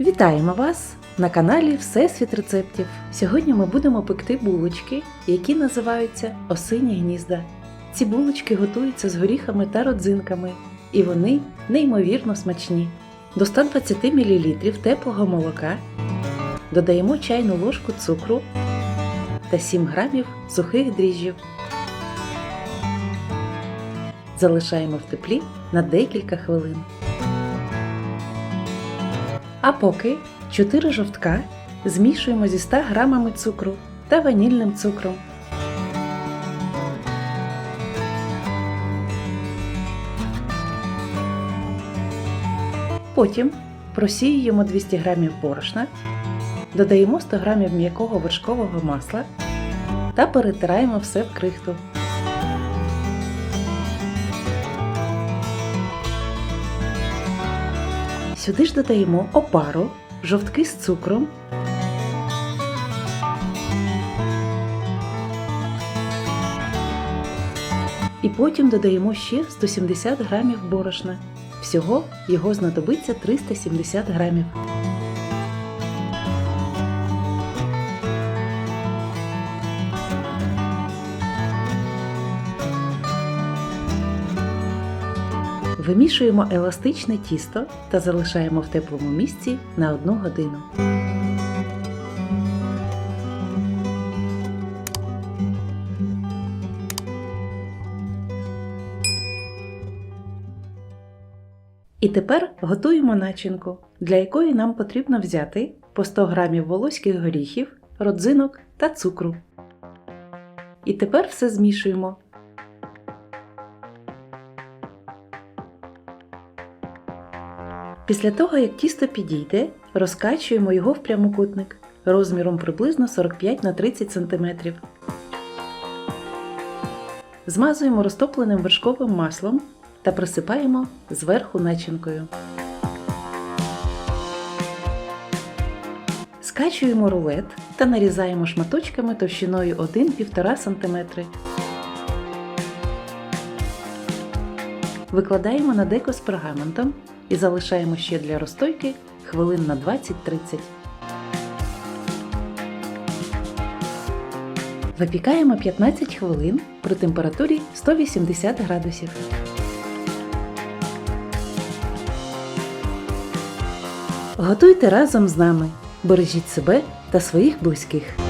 Вітаємо вас на каналі Всесвіт рецептів. Сьогодні ми будемо пекти булочки, які називаються осині гнізда. Ці булочки готуються з горіхами та родзинками, і вони неймовірно смачні. До 120 мл теплого молока додаємо чайну ложку цукру та 7 грамів сухих дріжджів. Залишаємо в теплі на декілька хвилин. А поки 4 жовтка змішуємо зі 100 грамами цукру та ванільним цукром. Потім просіюємо 200 грамів борошна, додаємо 100 грамів м'якого вершкового масла та перетираємо все в крихту. Сюди ж додаємо опару, жовтки з цукром. І потім додаємо ще 170 грамів борошна. Всього його знадобиться 370 грамів. Вимішуємо еластичне тісто та залишаємо в теплому місці на 1 годину. І тепер готуємо начинку, для якої нам потрібно взяти по 100 г волоських горіхів, родзинок та цукру. І тепер все змішуємо. Після того, як тісто підійде, розкачуємо його в прямокутник розміром приблизно 45 на 30 см. Змазуємо розтопленим вершковим маслом та присипаємо зверху начинкою. Скачуємо рулет та нарізаємо шматочками товщиною 1-1,5 см. Викладаємо на деко з пергаментом і залишаємо ще для розстойки хвилин на 20-30. Випікаємо 15 хвилин при температурі 180 градусів. Готуйте разом з нами. Бережіть себе та своїх близьких.